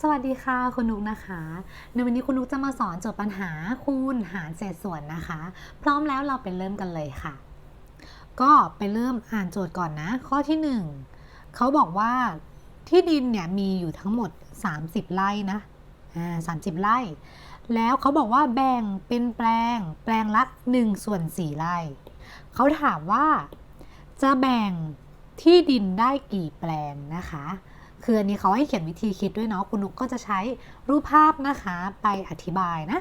สวัสดีค่ะคุณนุกนะคะ ในวันนี้คุณนุกจะมาสอนโจทย์ปัญหาคูณหารเศษส่วนนะคะ พร้อมแล้วเราไปเริ่มกันเลยค่ะ ก็ไปเริ่มอ่านโจทย์ก่อนนะ ข้อที่ 1เขาบอกว่าที่ดินเนี่ยมีอยู่ทั้งหมด 30 ไร่นะอ่า30ไร่ แล้วเขาบอกว่าแบ่งเป็นแปลงแปลงละ1ส่วน4ไร่เขาถามว่าจะแบ่งที่ดินได้กี่แปลงนะคะ คืออันนี้เขาให้เขียนวิธีคิดด้วยเนาะคุณนุกก็จะใช้รูปภาพนะคะไปอธิบายนะ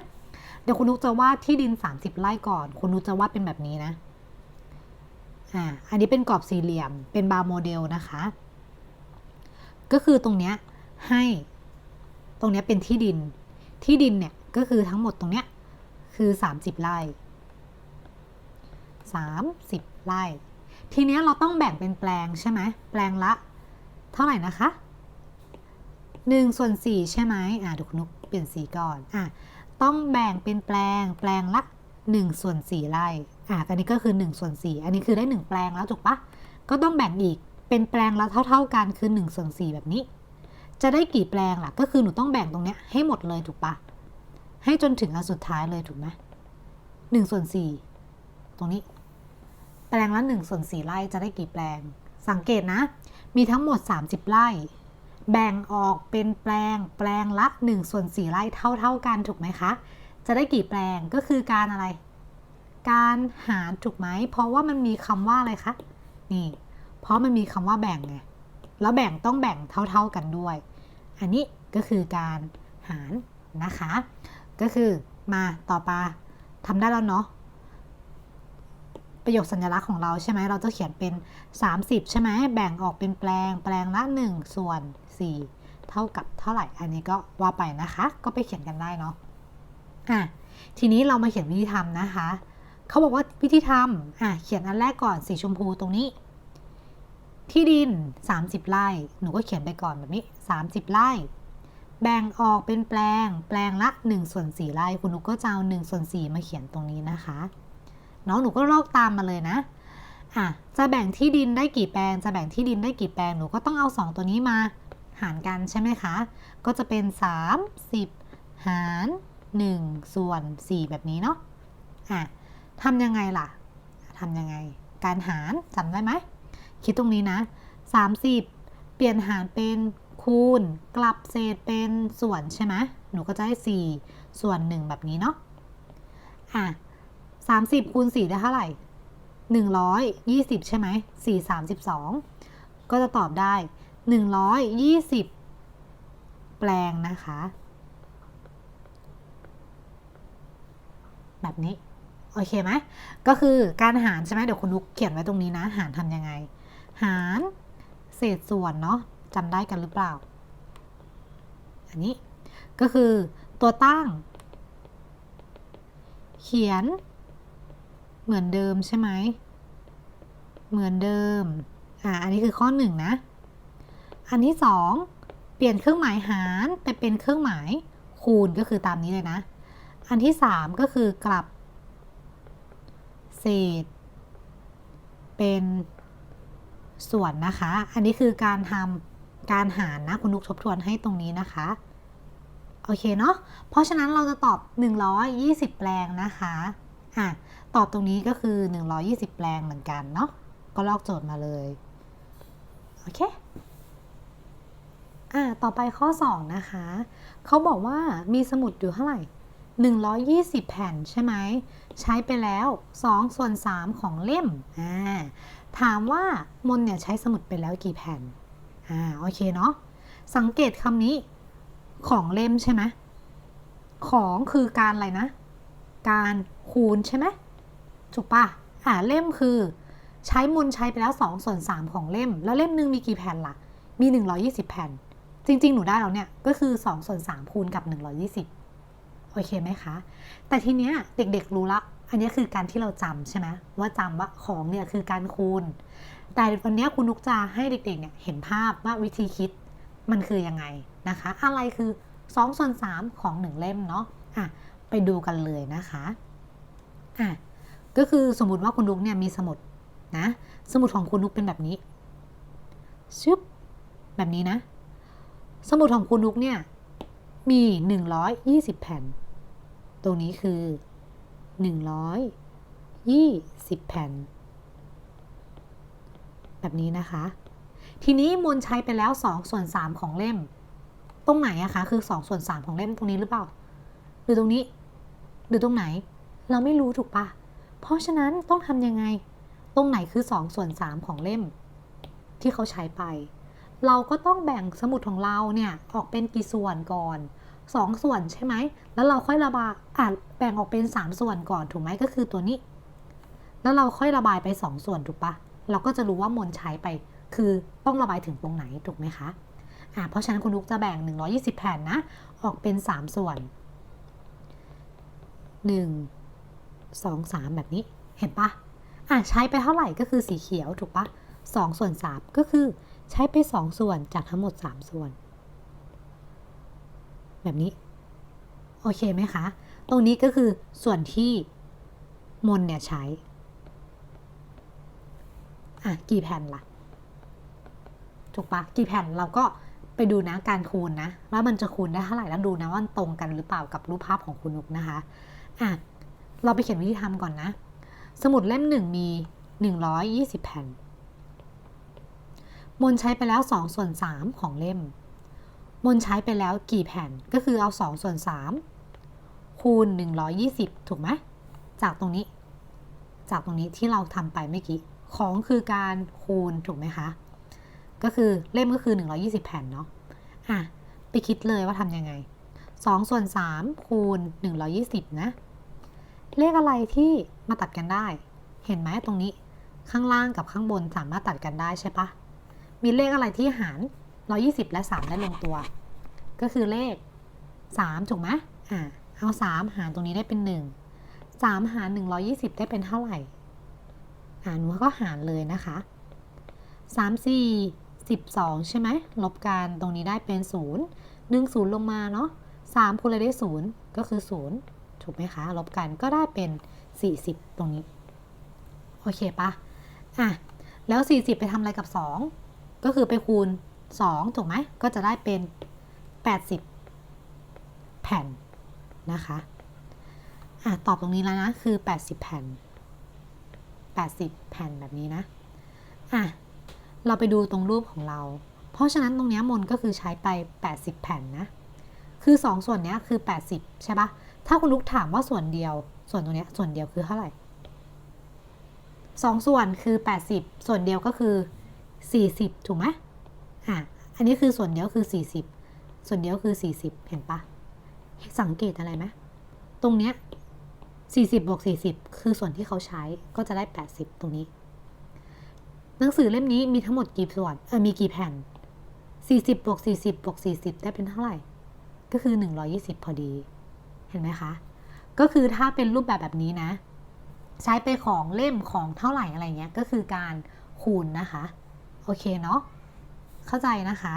เดี๋ยวคุณนุกจะวาดที่ดิน 30 ไร่ก่อน คุณนุกจะวาดเป็นแบบนี้นะอ่าอันนี้เป็นกรอบสี่เหลี่ยมเป็นบาร์โมเดลนะคะ ก็คือตรงเนี้ยให้ตรงเนี้ยเป็นที่ดินที่ดินเนี่ยก็คือทั้งหมดตรงเนี้ยคือ 30 ไร่30 ไร่ ทีเนี้ยเราต้องแบ่งเป็นแปลงใช่ไหม แปลงละ เท่าไหร่นะคะ 1ส่วน4ใช่ไหมอ่าดูคุณนุกเปลี่ยนสีก่อนอะต้องแบ่งเป็นแปลงแปลงละ1ส่วน4ไร่อะอันนี้ก็คือ1ส่วน4อันนี้คือได้ 1 แปลงแล้วถูกปะก็ต้องแบ่งอีกเป็นแปลงละเท่า ๆกันคือ1ส่วน4แบบนี้ จะได้กี่แปลงล่ะก็คือหนูต้องแบ่งตรงเนี้ยให้หมดเลยถูกปะให้จนถึงอันสุดท้ายเลยถูกไหม1ส่วน4ตรงนี้ แปลงละ1ส่วน4ไร่จะได้กี่แปลง สังเกตนะ มีทั้งหมด 30 ไร่ แบ่งออกเป็นแปลงแปลงละ1ส่วน4ไร่เท่า ๆกันถูกไหมคะ จะได้กี่แปลงก็คือการอะไร การหารถูกไหม เพราะว่ามันมีคำว่าอะไรคะ นี่ เพราะมันมีคำว่าแบ่งไง แล้วแบ่งต้องแบ่งเท่า ๆกันด้วย อันนี้ก็คือการหารนะคะ ก็คือมาต่อไปทำได้แล้วเนาะ ประโยคสัญลักษณ์ของเราใช่ไหมเราจะเขียนเป็น 30 ใช่ไหมแบ่งออกเป็นแปลงแปลงละ 1 ส่วน 4 เท่ากับเท่าไหร่ อันนี้ก็ว่าไปนะคะ ก็ไปเขียนกันได้เนาะอะทีนี้เรามาเขียนวิธีทำนะคะ เขาบอกว่าวิธีทำอะเขียนอันแรกก่อนสีชมพูตรงนี้ ที่ดิน 30 ไร่หนูก็เขียนไปก่อนแบบนี้ 30 ไร่แบ่งออกเป็นแปลง แปลงละ1ส่วน4ไร่คุณนุกก็จะเอา1ส่วน4มาเขียนตรงนี้นะคะ น้องหนูก็ลอกตามมาเลยนะอะจะแบ่งที่ดินได้กี่แปลง จะแบ่งที่ดินได้กี่แปลง หนูก็ต้องเอา 2 ตัวนี้มาหารกันใช่ไหมคะ ก็จะเป็น 30 หาร 1 ส่วน 4 แบบนี้เนาะอะทำยังไงล่ะทำยังไง การหารจำได้ไหม คิดตรงนี้นะ 30 เปลี่ยนหารเป็นคูณ กลับเศษเป็นส่วนใช่ไหมหนูก็จะได้ 4 ส่วน 1 แบบนี้เนาะอะ 30คูณ4ได้เท่าไหร่120ใช่ไหม4 32ก็จะตอบได้120แปลงนะคะ แบบนี้โอเคไหมก็คือการหารใช่ไหมเดี๋ยวคุณนุกเขียนไว้ตรงนี้นะ หารทำยังไง หารเศษส่วนเนาะจำได้กันหรือเปล่า อันนี้ก็คือตัวตั้ง เขียน เหมือนเดิมใช่ไหม เหมือนเดิม อ่า อันนี้คือข้อหนึ่งนะ อันที่สองเปลี่ยนเครื่องหมายหารไปเป็นเครื่องหมายคูณก็คือตามนี้เลยนะ อันที่สามก็คือกลับ เศษ เป็นส่วนนะคะ อันนี้คือการทำการหารนะคุณนุกทบทวนให้ตรงนี้นะคะโอเคเนาะ เพราะฉะนั้นเราจะตอบ 120 แปลงนะคะ อะ ตอบตรงนี้ก็คือ 120 แปลงเหมือนกันเนาะก็ลอกโจทย์มาเลย โอเคอะต่อไปข้อ 2 นะคะ เขาบอกว่ามีสมุดอยู่เท่าไหร่ 120 แผ่นใช่ไหม ใช้ไปแล้ว2ส่วน3ของเล่มอ่าถามว่ามนเนี่ยใช้สมุดไปแล้วกี่แผ่นอ่าโอเคเนาะสังเกตคำนี้ของเล่มใช่ไหมของคือการอะไรนะ การคูณใช่ไหม ถูกปะอ่าเล่มคือ ใช้มนใช้ไปแล้ว2ส่วน3ของเล่ม แล้วเล่มหนึ่งมีกี่แผ่นล่ะ มี 120 แผ่น จริง ๆ หนูได้แล้วเนี่ย ก็คือ2ส่วน3คูณกับ 120 โอเคไหมคะ แต่ทีเนี้ยเด็กๆรู้ละ อันนี้คือการที่เราจำใช่ไหมว่าจำว่าของเนี่ยคือการคูณ แต่วันนี้คุณนุกจะให้เด็กๆเนี่ยเห็นภาพว่าวิธีคิดมันคือยังไงนะคะ อะไรคือ2ส่วน3ของ 1 เล่มเนาะอะไปดูกันเลยนะคะอะ ก็คือสมมติว่าคุณนุกเนี่ยมีสมุดนะ สมุดของคุณนุกเป็นแบบนี้ชึบแบบนี้นะ สมุดของคุณนุกเนี่ยมี 120 แผ่น ตรงนี้คือ 120 แผ่น แบบนี้นะคะ ทีนี้มนใช้ไปแล้ว 2 ส่วน 3 ของเล่ม ตรงไหนอะคะ คือ 2 ส่วน 3 ของเล่มตรงนี้หรือเปล่า หรือตรงนี้ หรือตรงไหน เราไม่รู้ถูกปะ เพราะฉะนั้นต้องทำยังไง ตรงไหนคือ2ส่วน3ของเล่ม ที่เขาใช้ไป เราก็ต้องแบ่งสมุดของเราเนี่ยออกเป็นกี่ส่วนก่อน2ส่วนใช่ไหม แล้วเราค่อยระบายอะแบ่งออกเป็น 3 ส่วนก่อนถูกไหมก็คือตัวนี้ แล้วเราค่อยระบายไป 2 ส่วนถูกปะเราก็จะรู้ว่ามนใช้ไป คือต้องระบายถึงตรงไหนถูกไหมคะอะเพราะฉะนั้นคุณนุกจะแบ่ง 120 แผ่นนะ ออกเป็น 3 ส่วน 1 2 3 แบบนี้ เห็นปะอะใช้ไปเท่าไหร่ก็คือสีเขียวถูกปะ2ส่วน3ก็คือใช้ไป 2 ส่วนจากทั้งหมด 3 ส่วน แบบนี้ โอเคไหมคะ ตรงนี้ก็คือส่วนที่มนเนี่ยใช้ อะ กี่แผ่นล่ะ ถูกปะกี่แผ่นเราก็ไปดูนะการคูณนะ ว่ามันจะคูณได้เท่าไหร่แล้วดูนะว่าตรงกันหรือเปล่ากับรูปภาพของคุณนุกนะคะ อะ เราไปเขียนวิธีทำก่อนนะ สมุดเล่มหนึ่งมี 120 แผ่น มนใช้ไปแล้ว 2 ส่วน 3 ของเล่ม มนใช้ไปแล้วกี่แผ่นก็คือเอา 2 ส่วน 3 คูณ 120 ถูกไหม จากตรงนี้ จากตรงนี้ที่เราทำไปเมื่อกี้ ของคือการคูณถูกไหมคะ ก็คือเล่มก็คือ 120 แผ่นเนาะ อะ ไปคิดเลยว่าทำยังไง2ส่วน3คูณ 120 นะ เลขอะไรที่มาตัดกันได้ เห็นไหมตรงนี้ ข้างล่างกับข้างบนสามารถตัดกันได้ใช่ปะมีเลขอะไรที่หาร 120 และ 3 ได้ลงตัว ก็คือเลข 3 ถูกไหมอะเอา 3 หารตรงนี้ได้เป็น 1 3 หาร 120 ได้เป็นเท่าไหร่อ่าหนูก็หารเลยนะคะ 3 4 12 ใช่ไหมลบกันตรงนี้ได้เป็น 0 1 0 ลงมาเนาะ3คูณเลยได้ 0 ก็คือ 0 ถูกไหมคะ ลบกันก็ได้เป็น 40 ตรงนี้ โอเคปะอะ แล้ว 40 ไปทำอะไรกับ 2 ก็คือไปคูณ 2 ถูกไหม ก็จะได้เป็น 80 แผ่นนะคะอะตอบตรงนี้แล้วนะ คือ 80 แผ่น 80 แผ่นแบบนี้นะอะเราไปดูตรงรูปของเรา เพราะฉะนั้นตรงนี้มนก็คือใช้ไป 80 แผ่นนะ คือ 2 ส่วนเนี้ยคือ 80 ใช่ปะ ถ้าคุณลุกถามว่าส่วนเดียว ส่วนตรงนี้ส่วนเดียวคือเท่าไหร่2ส่วนคือ 80 ส่วนเดียวก็คือ 40 ถูกไหมอะอันนี้คือส่วนเดียวคือ 40 ส่วนเดียวคือ 40 เห็นปะสังเกตอะไรไหมตรงเนี้ย40บวก40 คือส่วนที่เขาใช้ก็จะได้ 80 ตรงนี้ หนังสือเล่มนี้มีทั้งหมดกี่ส่วนเออมีกี่แผ่น 40บวก40บวก40 ได้เป็นเท่าไหร่ ก็คือ 120 พอดี เห็นไหมคะ ก็คือถ้าเป็นรูปแบบแบบนี้นะ ใช้ไปของเล่มของเท่าไหร่อะไรเงี้ยก็คือการคูณนะคะ โอเคเนาะเข้าใจนะคะ